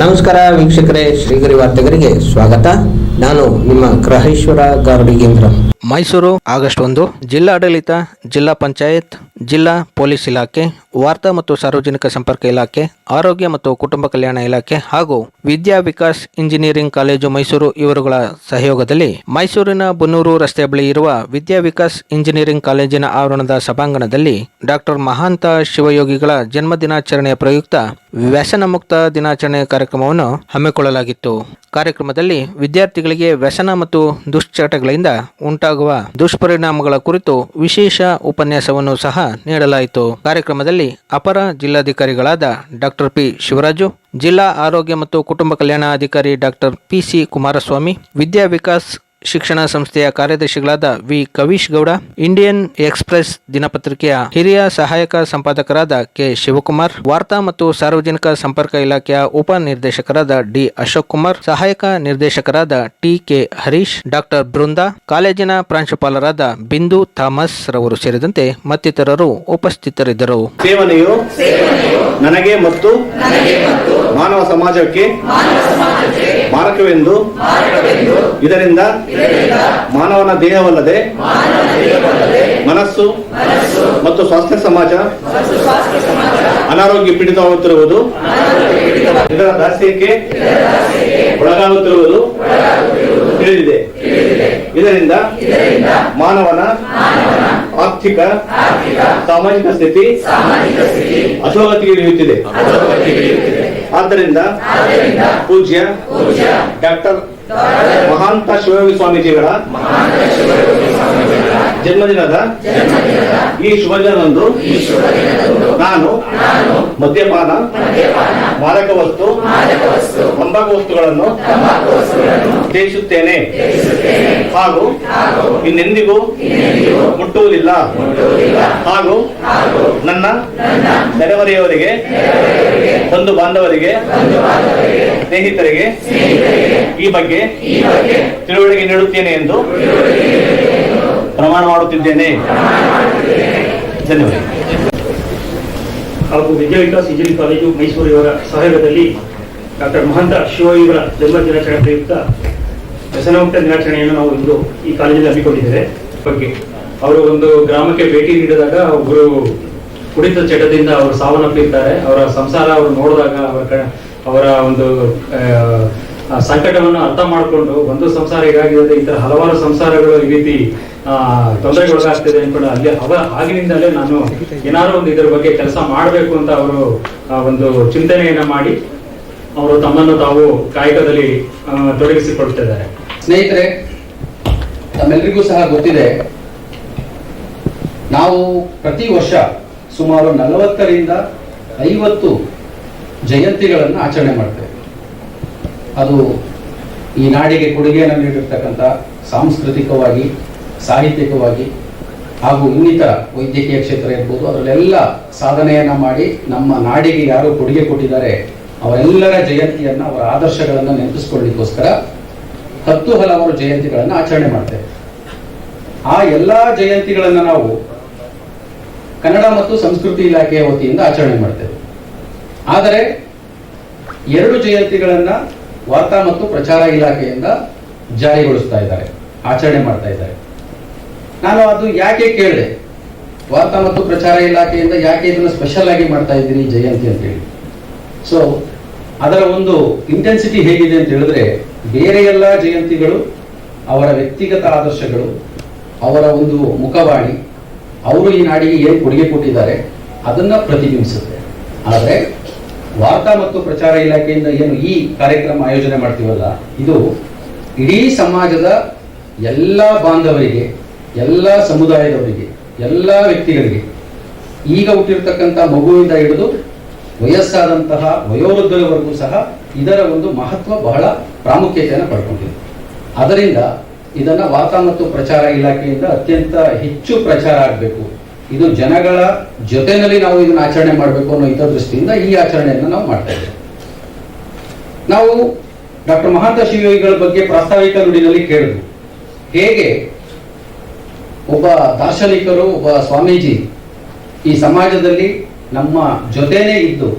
ನಮಸ್ಕಾರ ವೀಕ್ಷಕರೇ, ಶ್ರೀಗರಿ ವಾರ್ತೆಗರಿಗೆ ಸ್ವಾಗತ. ನಾನು ನಿಮ್ಮ ಗ್ರಹೇಶ್ವರ ಗಾರ್ಡಿಗೇಂದ್ರ ಮೈಸೂರು, ಆಗಸ್ಟ್ ಒಂದು. ಜಿಲ್ಲಾಡಳಿತ, ಜಿಲ್ಲಾ ಪಂಚಾಯತ್, ಜಿಲ್ಲಾ ಪೊಲೀಸ್ ಇಲಾಖೆ, ವಾರ್ತಾ ಮತ್ತು ಸಾರ್ವಜನಿಕ ಸಂಪರ್ಕ ಇಲಾಖೆ, ಆರೋಗ್ಯ ಮತ್ತು ಕುಟುಂಬ ಕಲ್ಯಾಣ ಇಲಾಖೆ ಹಾಗೂ ವಿದ್ಯಾ ವಿಕಾಸ್ ಇಂಜಿನಿಯರಿಂಗ್ ಕಾಲೇಜು ಮೈಸೂರು ಇವರುಗಳ ಸಹಯೋಗದಲ್ಲಿ ಮೈಸೂರಿನ ಬುನ್ನೂರು ರಸ್ತೆ ಬಳಿ ಇರುವ ವಿದ್ಯಾ ವಿಕಾಸ್ ಇಂಜಿನಿಯರಿಂಗ್ ಕಾಲೇಜಿನ ಆವರಣದ ಸಭಾಂಗಣದಲ್ಲಿ ಡಾಕ್ಟರ್ ಮಹಾಂತ ಶಿವಯೋಗಿಗಳ ಜನ್ಮ ದಿನಾಚರಣೆಯ ಪ್ರಯುಕ್ತ ವ್ಯಸನ ಮುಕ್ತ ದಿನಾಚರಣೆ ಕಾರ್ಯಕ್ರಮವನ್ನು ಹಮ್ಮಿಕೊಳ್ಳಲಾಗಿತ್ತು. ಕಾರ್ಯಕ್ರಮದಲ್ಲಿ ವಿದ್ಯಾರ್ಥಿಗಳಿಗೆ ವ್ಯಸನ ಮತ್ತು ದುಶ್ಚಟಗಳಿಂದ ಉಂಟಾಗುವ ದುಷ್ಪರಿಣಾಮಗಳ ಕುರಿತು ವಿಶೇಷ ಉಪನ್ಯಾಸವನ್ನು ಸಹ ನೀಡಲಾಯಿತು. ಕಾರ್ಯಕ್ರಮದಲ್ಲಿ ಅಪರ ಜಿಲ್ಲಾಧಿಕಾರಿಗಳಾದ ಡಾಕ್ಟರ್ ಪಿ ಶಿವರಾಜು, ಜಿಲ್ಲಾ ಆರೋಗ್ಯ ಮತ್ತು ಕುಟುಂಬ ಕಲ್ಯಾಣಾಧಿಕಾರಿ doctor P C Kumaraswamy, Vidya Vikas ಶಿಕ್ಷಣ ಸಂಸ್ಥೆಯ ಕಾರ್ಯದರ್ಶಿಗಳಾದ V. Kavish Gowda Indian Express ದಿನಪತ್ರಿಕೆಯ ಹಿರಿಯ ಸಹಾಯಕ ಸಂಪಾದಕರಾದ ಕೆ. ಶಿವಕುಮಾರ್ ವಾರ್ತಾ ಮತ್ತು ಸಾರ್ವಜನಿಕ ಸಂಪರ್ಕ ಇಲಾಖೆಯ ಉಪ ನಿರ್ದೇಶಕರಾದ ಡಿ. ಅಶೋಕ್ ಕುಮಾರ್ ಸಹಾಯಕ ನಿರ್ದೇಶಕರಾದ T. K. Harish doctor Brinda ಕಾಲೇಜಿನ ಪ್ರಾಂಶುಪಾಲರಾದ ಬಿಂದು ಥಾಮಸ್ ರವರು ಸೇರಿದಂತೆ ಮತ್ತಿತರರು ಉಪಸ್ಥಿತರಿದ್ದರು. ಸೇವನೆಯು ನನಗೆ ಮತ್ತು ಮಾನವ ಸಮಾಜಕ್ಕೆ ಮಾರಕವೆಂದು? ಇದರಿಂದ ಮಾನವನ ದೇಹವಲ್ಲದೆ ಮನಸ್ಸು ಮತ್ತು ಸ್ವಾಸ್ಥ್ಯ ಸಮಾಜ ಅನಾರೋಗ್ಯ ಪೀಡಿತವಾಗುತ್ತಿರುವುದು ಇದರ ದಾಸ್ಯಕ್ಕೆ ಒಳಗಾಗುತ್ತಿರುವುದು ತಿಳಿದಿದೆ. ಇದರಿಂದ ಮಾನವನ ಆರ್ಥಿಕ ಸಾಮಾಜಿಕ ಸ್ಥಿತಿ ಅಧೋಗತಿಗೆ ಇಳಿಯುತ್ತಿದೆ. ಆದ್ದರಿಂದ ಪೂಜ್ಯ ಡಾಕ್ಟರ್ ಮಹಾಂತ ಶಿವಯೋಗಿ ಸ್ವಾಮೀಜಿಗಳ ಜನ್ಮದಿನದ ಈ ಶುಭ ದಿನದಂದು ನಾನು ಮದ್ಯಪಾನ ಮಾದಕ ವಸ್ತು ತಂಬಾಕು ವಸ್ತುಗಳನ್ನು ತ್ಯಜಿಸುತ್ತೇನೆ ಹಾಗೂ ಇನ್ನೆಂದಿಗೂ ಮುಟ್ಟುವುದಿಲ್ಲ. ಹಾಗೂ ನನ್ನ ನೆರೆಹೊರೆಯವರಿಗೆ ಬಂಧು ಬಾಂಧವರಿಗೆ ಸ್ನೇಹಿತರಿಗೆ ಈ ಬಗ್ಗೆ ತಿಳುವಳಿಕೆ ನೀಡುತ್ತೇನೆ ಎಂದು ಪ್ರಮಾಣ ಮಾಡುತ್ತಿದ್ದೇನೆ. ಧನ್ಯವಾದ ಹಾಗೂ ವಿಜಯ ವಿಕಾಸ್ ಇಂಜಿನಿಯರಿಂಗ್ ಕಾಲೇಜು ಮೈಸೂರು ಇವರ ಸಹಯೋಗದಲ್ಲಿ ಡಾಕ್ಟರ್ ಮಹಂತ ಶಿವ ಇವರ ಜನ್ಮ ದಿನಾಚರಣೆ ಪ್ರಯುಕ್ತ ವ್ಯಸನಮುಕ್ತ ದಿನಾಚರಣೆಯನ್ನು ನಾವು ಇಂದು ಈ ಕಾಲೇಜಲ್ಲಿ ಹಮ್ಮಿಕೊಂಡಿದ್ದೇವೆ. ಬಗ್ಗೆ ಅವರು ಒಂದು ಗ್ರಾಮಕ್ಕೆ ಭೇಟಿ ನೀಡಿದಾಗ ಒಬ್ಬರು ಕುಡಿತ ಚಟದಿಂದ ಅವರು ಸಾವನ್ನಪ್ಪಿರ್ತಾರೆ ಅವರ ಸಂಸಾರ ಅವರು ನೋಡಿದಾಗ ಅವರ ಅವರ ಒಂದು ಸಂಕಟವನ್ನು ಅರ್ಥ ಮಾಡಿಕೊಂಡು ಒಂದು ಸಂಸಾರ ಹೀಗಾಗಿದೆ ಈ ತರ ಹಲವಾರು ಸಂಸಾರಗಳು ಈ ರೀತಿ ತೊಂದರೆಗೊಳಗಾಗ್ತಿದೆ ಅನ್ಕೊಂಡು ಅಲ್ಲಿ ಅವ, ಆಗಿನಿಂದಲೇ ನಾನು ಏನಾದ್ರು ಒಂದು ಇದ್ರ ಬಗ್ಗೆ ಕೆಲಸ ಮಾಡಬೇಕು ಅಂತ ಅವರು ಒಂದು ಚಿಂತನೆಯನ್ನ ಮಾಡಿ ಅವರು ತಮ್ಮನ್ನು ತಾವು ಕಾಯಕದಲ್ಲಿ ತೊಡಗಿಸಿಕೊಳ್ತಿದ್ದಾರೆ. ಸ್ನೇಹಿತರೆ ತಮ್ಮೆಲ್ಲರಿಗೂ ಸಹ ಗೊತ್ತಿದೆ, ನಾವು ಪ್ರತಿ ವರ್ಷ ಸುಮಾರು ನಲವತ್ತರಿಂದ ಐವತ್ತು ಜಯಂತಿಗಳನ್ನು ಆಚರಣೆ ಮಾಡ್ತೇವೆ. ಅದು ಈ ನಾಡಿಗೆ ಕೊಡುಗೆಯನ್ನು ನೀಡಿರ್ತಕ್ಕಂಥ ಸಾಂಸ್ಕೃತಿಕವಾಗಿ, ಸಾಹಿತ್ಯಿಕವಾಗಿ ಹಾಗೂ ಇನ್ನಿತರ ವೈದ್ಯಕೀಯ ಕ್ಷೇತ್ರ ಇರ್ಬೋದು, ಅದರಲ್ಲೆಲ್ಲ ಸಾಧನೆಯನ್ನ ಮಾಡಿ ನಮ್ಮ ನಾಡಿಗೆ ಯಾರು ಕೊಡುಗೆ ಕೊಟ್ಟಿದ್ದಾರೆ ಅವರೆಲ್ಲರ ಜಯಂತಿಯನ್ನ ಅವರ ಆದರ್ಶಗಳನ್ನು ನೆನಪಿಸ್ಕೊಳ್ಳಿಕ್ಕೋಸ್ಕರ ಹತ್ತು ಹಲವಾರು ಜಯಂತಿಗಳನ್ನು ಆಚರಣೆ ಮಾಡ್ತೇವೆ. ಆ ಎಲ್ಲಾ ಜಯಂತಿಗಳನ್ನು ನಾವು ಕನ್ನಡ ಮತ್ತು ಸಂಸ್ಕೃತಿ ಇಲಾಖೆಯ ವತಿಯಿಂದ ಆಚರಣೆ ಮಾಡ್ತೇವೆ. ಆದರೆ ಎರಡು ಜಯಂತಿಗಳನ್ನ ವಾರ್ತಾ ಮತ್ತು ಪ್ರಚಾರ ಇಲಾಖೆಯಿಂದ ಜಾರಿಗೊಳಿಸ್ತಾ ಇದ್ದಾರೆ, ಆಚರಣೆ ಮಾಡ್ತಾ ಇದ್ದಾರೆ. ನಾನು ಅದು ಯಾಕೆ ಕೇಳಿದೆ? ವಾರ್ತಾ ಮತ್ತು ಪ್ರಚಾರ ಇಲಾಖೆಯಿಂದ ಯಾಕೆ ಇದನ್ನು ಸ್ಪೆಷಲ್ ಆಗಿ ಮಾಡ್ತಾ ಇದ್ದೀರಿ ಈ ಜಯಂತಿ ಅಂತೇಳಿ. ಸೊ ಅದರ ಒಂದು ಇಂಟೆನ್ಸಿಟಿ ಹೇಗಿದೆ ಅಂತ ಹೇಳಿದ್ರೆ, ಬೇರೆ ಎಲ್ಲ ಜಯಂತಿಗಳು ಅವರ ವ್ಯಕ್ತಿಗತ ಆದರ್ಶಗಳು, ಅವರ ಒಂದು ಮುಖವಾಣಿ, ಅವರು ಈ ನಾಡಿಗೆ ಏನು ಕೊಡುಗೆ ಕೊಟ್ಟಿದ್ದಾರೆ, ಅದನ್ನ ಪ್ರತಿಬಿಂಬಿಸುತ್ತೆ. ಆದರೆ ವಾರ್ತಾ ಮತ್ತು ಪ್ರಚಾರ ಇಲಾಖೆಯಿಂದ ಏನು ಈ ಕಾರ್ಯಕ್ರಮ ಆಯೋಜನೆ ಮಾಡ್ತೀವಲ್ಲ, ಇದು ಇಡೀ ಸಮಾಜದ ಎಲ್ಲ ಬಾಂಧವರಿಗೆ, ಎಲ್ಲ ಸಮುದಾಯದವರಿಗೆ, ಎಲ್ಲ ವ್ಯಕ್ತಿಗಳಿಗೆ, ಈಗ ಹುಟ್ಟಿರ್ತಕ್ಕಂಥ ಮಗುವಿಂದ ಹಿಡಿದು ವಯಸ್ಸಾದಂತಹ ವಯೋವೃದ್ಧರವರೆಗೂ ಸಹ ಇದರ ಒಂದು ಮಹತ್ವ ಬಹಳ ಪ್ರಾಮುಖ್ಯತೆಯನ್ನು ಪಡ್ಕೊಂಡಿದೆ. ಅದರಿಂದ ಇದನ್ನ ವಾರ್ತಾ ಮತ್ತು ಪ್ರಚಾರ ಇಲಾಖೆಯಿಂದ ಅತ್ಯಂತ ಹೆಚ್ಚು ಪ್ರಚಾರ ಆಗಬೇಕು. ಇದು ಜನಗಳ ಜೊತೆಯಲ್ಲಿ ನಾವು ಇದನ್ನ ಆಚರಣೆ ಮಾಡಬೇಕು ಅನ್ನೋ ದೃಷ್ಟಿಯಿಂದ ಈ ಆಚರಣೆಯನ್ನು ನಾವು ಮಾಡ್ತಾ ನಾವು ಡಾಕ್ಟರ್ ಮಹಾಂತ ಶಿವಯೋಗಿಗಳ ಬಗ್ಗೆ ಪ್ರಾಸ್ತಾವಿಕ ನುಡಿನಲ್ಲಿ ಕೇಳಿದ್ವು. ಹೇಗೆ ಒಬ್ಬ ದಾರ್ಶನಿಕರು, ಒಬ್ಬ ಸ್ವಾಮೀಜಿ ಈ ಸಮಾಜದಲ್ಲಿ ನಮ್ಮ ಜೊತೆನೇ ಇದ್ದು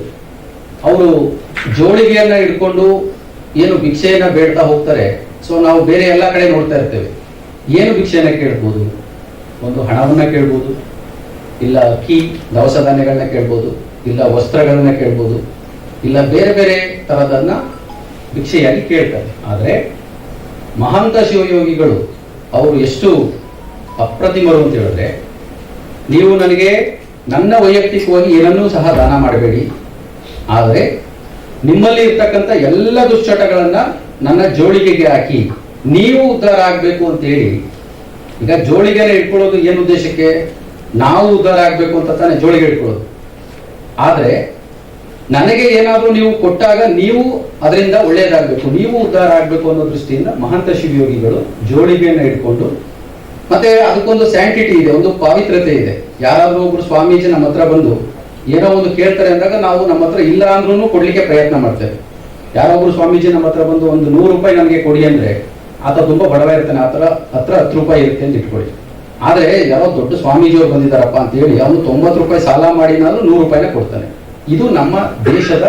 ಅವರು ಜೋಳಿಗೆಯನ್ನ ಇಟ್ಕೊಂಡು ಏನು ಭಿಕ್ಷೆಯನ್ನ ಬೇಡ್ತಾ ಹೋಗ್ತಾರೆ. ಸೊ ನಾವು ಬೇರೆ ಎಲ್ಲ ಕಡೆ ನೋಡ್ತಾ ಇರ್ತೇವೆ. ಏನು ಭಿಕ್ಷೆಯನ್ನ ಕೇಳ್ಬೋದು? ಒಂದು ಹಣವನ್ನ ಕೇಳ್ಬೋದು? ಇಲ್ಲ ಅಕ್ಕಿ ದವಸ ಧಾನ್ಯಗಳನ್ನ ಕೇಳ್ಬೋದು? ಇಲ್ಲ ವಸ್ತ್ರಗಳನ್ನ ಕೇಳ್ಬೋದು? ಇಲ್ಲ ಬೇರೆ ಬೇರೆ ತರದನ್ನ ಭಿಕ್ಷೆಯಾಗಿ ಕೇಳ್ತಾರೆ. ಆದರೆ ಮಹಾಂತ ಶಿವಯೋಗಿಗಳು ಅವರು ಎಷ್ಟು ಅಪ್ರತಿಮರು ಅಂತ ಹೇಳಿದ್ರೆ, ನೀವು ನನಗೆ ನನ್ನ ವೈಯಕ್ತಿಕವಾಗಿ ಏನನ್ನೂ ಸಹ ದಾನ ಮಾಡಬೇಡಿ. ಆದರೆ ನಿಮ್ಮಲ್ಲಿ ಇರ್ತಕ್ಕಂಥ ಎಲ್ಲ ದುಶ್ಚಟಗಳನ್ನು ನನ್ನ ಜೋಳಿಗೆಗೆ ಹಾಕಿ, ನೀವು ಉದ್ಧಾರ ಆಗಬೇಕು ಅಂತ ಹೇಳಿ ಈಗ ಜೋಳಿಗೆನ ಇಟ್ಕೊಳ್ಳೋದು ಏನು ಉದ್ದೇಶಕ್ಕೆ? ನಾವು ಉದ್ಧಾರ ಆಗಬೇಕು ಅಂತ ತಾನೇ ಜೋಳಿಗೆ ಇಟ್ಕೊಳ್ಳೋದು. ಆದರೆ ನನಗೆ ಏನಾದರೂ ನೀವು ಕೊಟ್ಟಾಗ ನೀವು ಅದರಿಂದ ಒಳ್ಳೆಯದಾಗಬೇಕು ನೀವು ಉದ್ಧಾರ ಆಗಬೇಕು ಅನ್ನೋ ದೃಷ್ಟಿಯಿಂದ ಮಹಂತ ಶಿವಯೋಗಿಗಳು ಜೋಳಿಗೆಯನ್ನು ಇಟ್ಕೊಂಡು ಮತ್ತೆ ಅದಕ್ಕೊಂದು ಸ್ಯಾಂಟಿಟಿ ಇದೆ, ಒಂದು ಪಾವಿತ್ರತೆ ಇದೆ. ಯಾರಾದ್ರೂ ಒಬ್ರು ಸ್ವಾಮೀಜಿ ನಮ್ಮ ಹತ್ರ ಬಂದು ಏನೋ ಒಂದು ಕೇಳ್ತಾರೆ ಅಂದಾಗ ನಾವು ನಮ್ಮ ಹತ್ರ ಇಲ್ಲ ಅಂದ್ರೂ ಕೊಡ್ಲಿಕ್ಕೆ ಪ್ರಯತ್ನ ಮಾಡ್ತೇವೆ. ಯಾರೊಬ್ರು ಸ್ವಾಮೀಜಿ ನಮ್ಮ ಹತ್ರ ಬಂದು ಒಂದು ನೂರು ರೂಪಾಯಿ ನಮಗೆ ಕೊಡಿ ಅಂದ್ರೆ ಆತ ತುಂಬಾ ಬಡವ ಇರ್ತಾನೆ ಆತರ ಹತ್ರ ಹತ್ತು ರೂಪಾಯಿ ಇರುತ್ತೆ ಅಂತ ಇಟ್ಕೊಳ್ಳಿ. ಆದ್ರೆ ಯಾರೋ ದೊಡ್ಡ ಸ್ವಾಮೀಜಿಯವರು ಬಂದಿದ್ದಾರಪ್ಪ ಅಂತ ಹೇಳಿ ಅವನು ತೊಂಬತ್ತು ರೂಪಾಯಿ ಸಾಲ ಮಾಡಿನಾದ್ರೂ ನೂರು ರೂಪಾಯಿನ ಕೊಡ್ತಾನೆ. ಇದು ನಮ್ಮ ದೇಶದ,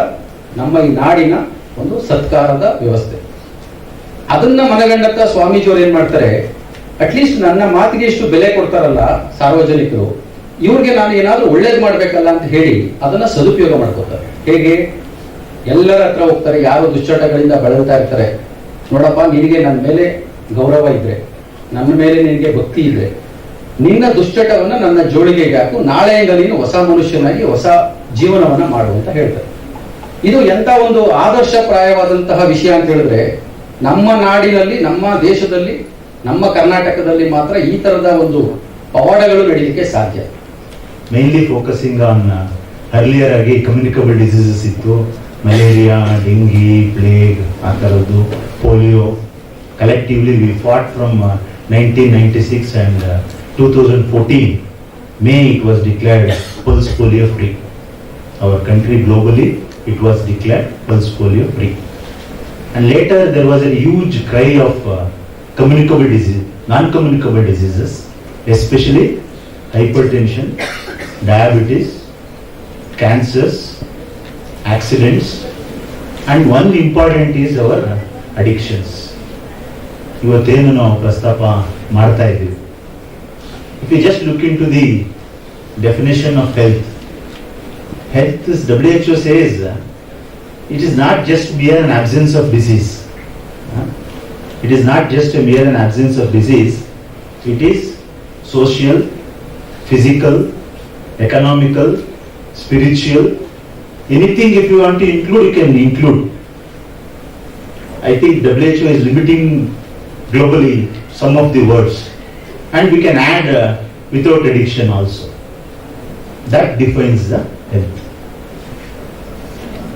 ನಮ್ಮ ಈ ನಾಡಿನ ಒಂದು ಸತ್ಕಾರದ ವ್ಯವಸ್ಥೆ. ಅದನ್ನ ಮನಗಂಡಂತ ಸ್ವಾಮೀಜಿಯವರು ಏನ್ ಮಾಡ್ತಾರೆ? ಅಟ್ಲೀಸ್ಟ್ ನನ್ನ ಮಾತಿಗೆ ಇಷ್ಟು ಬೆಲೆ ಕೊಡ್ತಾರಲ್ಲ ಸಾರ್ವಜನಿಕರು, ಇವ್ರಿಗೆ ನಾನು ಏನಾದರೂ ಒಳ್ಳೇದು ಮಾಡ್ಬೇಕಲ್ಲ ಅಂತ ಹೇಳಿ ಅದನ್ನ ಸದುಪಯೋಗ ಮಾಡ್ಕೋತಾರೆ. ಹೇಗೆ? ಎಲ್ಲರ ಹತ್ರ ಹೋಗ್ತಾರೆ, ಯಾರು ದುಶ್ಚಟಗಳಿಂದ ಬಳಲ್ತಾ ಇರ್ತಾರೆ. ನೋಡಪ್ಪ, ನಿನಗೆ ನನ್ನ ಮೇಲೆ ಗೌರವ ಇದ್ರೆ, ನನ್ನ ಮೇಲೆ ನಿನಗೆ ಭಕ್ತಿ ಇದ್ರೆ, ನಿನ್ನ ದುಶ್ಚಟವನ್ನು ನನ್ನ ಜೋಳಿಗೆ ಹಾಕು ನಾಳೆಯಿಂದ ನೀನು ಹೊಸ ಮನುಷ್ಯನಾಗಿ ಹೊಸ ಜೀವನವನ್ನ ಮಾಡು ಅಂತ ಹೇಳ್ತಾರೆ. ಇದು ಎಂತ ಒಂದು ಆದರ್ಶಪ್ರಾಯವಾದಂತಹ ವಿಷಯ ಅಂತ ಹೇಳಿದ್ರೆ, ನಮ್ಮ ನಾಡಿನಲ್ಲಿ, ನಮ್ಮ ದೇಶದಲ್ಲಿ ನಮ್ಮ ಕರ್ನಾಟಕದಲ್ಲಿ ಮಾತ್ರ ಈ ತರದ ಒಂದು ಪವಾಡಗಳು ನಡೀಲಿಕ್ಕೆ ಸಾಧ್ಯ. ಮೇನ್ಲಿ ಫೋಕಸಿಂಗ್ ಆನ್ ಅರ್ಲಿಯರ್ ಆಗಿ ಕಮ್ಯುನಿಕಬಲ್ ಡಿಸೀಸಸ್ ಇತ್ತು. ಮಲೇರಿಯಾ ಡೆಂಗಿ ಪ್ಲೇಗ್ ಆ ಥರದ್ದು polio collectively we fought from nineteen ninety six and two thousand fourteen May it was declared pulse polio free our country globally it was declared pulse polio free and later there was a huge cry uh, communicable disease, non-communicable diseases, especially hypertension, diabetes, cancers, accidents, and one important is our addictions. ಇವತ್ತೇನು ನಾವು ಪ್ರಸ್ತಾಪ ಮಾಡ್ತಾ ಇದ್ದೀವಿ if you just look into the definition of health health is W H O says it is not just mere an absence of disease. it is not just a mere an absence of disease, it is social, physical, economical, spiritual, anything if you want to include, you can include. I think WHO is limiting globally some of the words and we can add uh, without addiction also. That defines the health.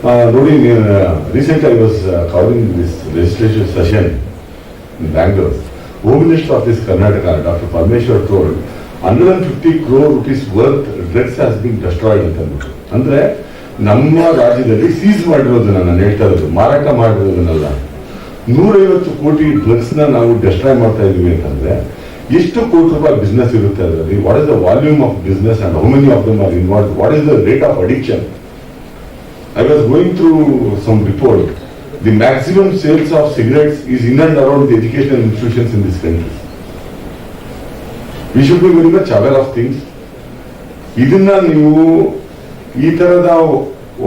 Uh, Robin, uh, recently I was uh, covering this registration session home Bangalore. Of this Karnataka doctor Parameshwar told hundred and fifty crore rupees worth drugs has been destroyed ಅಂತ ಅಂದ್ಬಿಟ್ಟು ಅಂದ್ರೆ ನಮ್ಮ ರಾಜ್ಯದಲ್ಲಿ seize ಮಾಡಿರೋದು ನಾನು ಹೇಳ್ತಾ ಇರೋದು, ಮಾರಾಟ ಮಾಡಿರೋದನ್ನೆಲ್ಲ ನೂರೈವತ್ತು ಕೋಟಿ ಡ್ರಗ್ಸ್ನ ನಾವು ಡೆಸ್ಟ್ರಾಯ್ ಮಾಡ್ತಾ ಇದೀವಿ ಅಂತಂದ್ರೆ, ಎಷ್ಟು ಕೋಟಿ ರೂಪಾಯಿ ಬಿಸ್ನೆಸ್ ಇರುತ್ತೆ ಅದರಲ್ಲಿ what is the volume of business and how many of them are involve what is the rate of addiction I was going through some report. The maximum sales of cigarettes is in and around the educational institutions in this country. We should be very much aware of things. ಇದನ್ನ ನೀವು ಈ ತರದ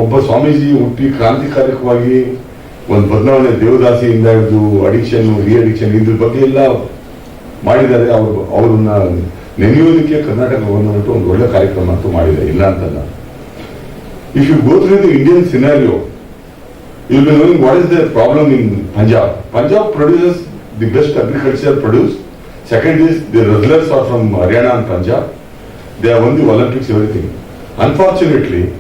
ಒಬ್ಬ ಸ್ವಾಮೀಜಿ ಹುಟ್ಟಿ ಕ್ರಾಂತಿಕಾರಕವಾಗಿ ಒಂದು ಬದಲಾವಣೆ ದೇವದಾಸಿಯಿಂದ ಹಿಡಿದು addiction ರಿ ಅಡಿಕ್ಷನ್ ಇದ್ರ ಬಗ್ಗೆ ಎಲ್ಲ ಮಾಡಿದ್ದಾರೆ ಅವರು ಅವ್ರನ್ನ ನೆನೆಯೋದಕ್ಕೆ ಕರ್ನಾಟಕ ಗವರ್ಮೆಂಟ್ ಒಂದು ಒಳ್ಳೆ ಕಾರ್ಯಕ್ರಮ ಅಂತೂ ಮಾಡಿದೆ ಇಲ್ಲ ಅಂತಲ್ಲ if you go through the Indian scenario, will be knowing what is the problem in Punjab. Punjab produces the best agriculture produce. Second is the wrestlers are from Haryana and Punjab. They have won the Olympics, everything. Unfortunately,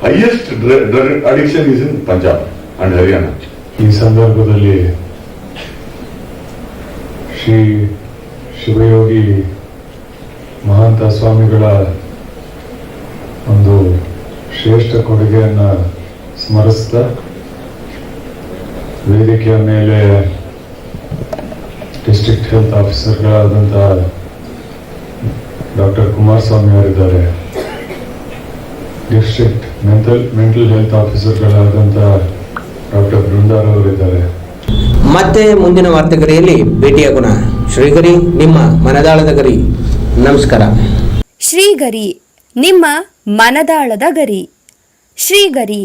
highest drug addiction is in Punjab and Haryana. ಈ ಸಂದರ್ಭದಲ್ಲಿ ಶ್ರೀ ಶಿವಯೋಗಿ ಮಹಾಂತ ಸ್ವಾಮಿಗಳ ಒಂದು ಶ್ರೇಷ್ಠ ಕೊಡುಗೆಯನ್ನು ಸ್ಮರಿಸ್ತಾ. ವೇದಿಕೆಯ ಮೇಲೆ district health ಆಫೀಸರ್ಗಳಾದಂಥ ಡಾಕ್ಟರ್ ಕುಮಾರಸ್ವಾಮಿ ಅವರಿದ್ದಾರೆ. ಡಿಸ್ಟ್ರಿಕ್ಟ್ ಮೆಂಟಲ್ ಮೆಂಟಲ್ ಹೆಲ್ತ್ ಆಫೀಸರ್ಗಳಾದಂಥ ಡಾಕ್ಟರ್ ಬೃಂದಾರವರಿದ್ದಾರೆ ಮತ್ತೆ ಮುಂದಿನ ವಾರ್ತೆಗರಿಯಲ್ಲಿ ಭೇಟಿಯಾಗೋಣ ಶ್ರೀಗರಿ ನಿಮ್ಮ ಮನದಾಳದ ಗರಿ. ನಮಸ್ಕಾರ. ಶ್ರೀಗರಿ ನಿಮ್ಮ ಮನದಾಳದ ಗರಿ. ಶ್ರೀಗರಿ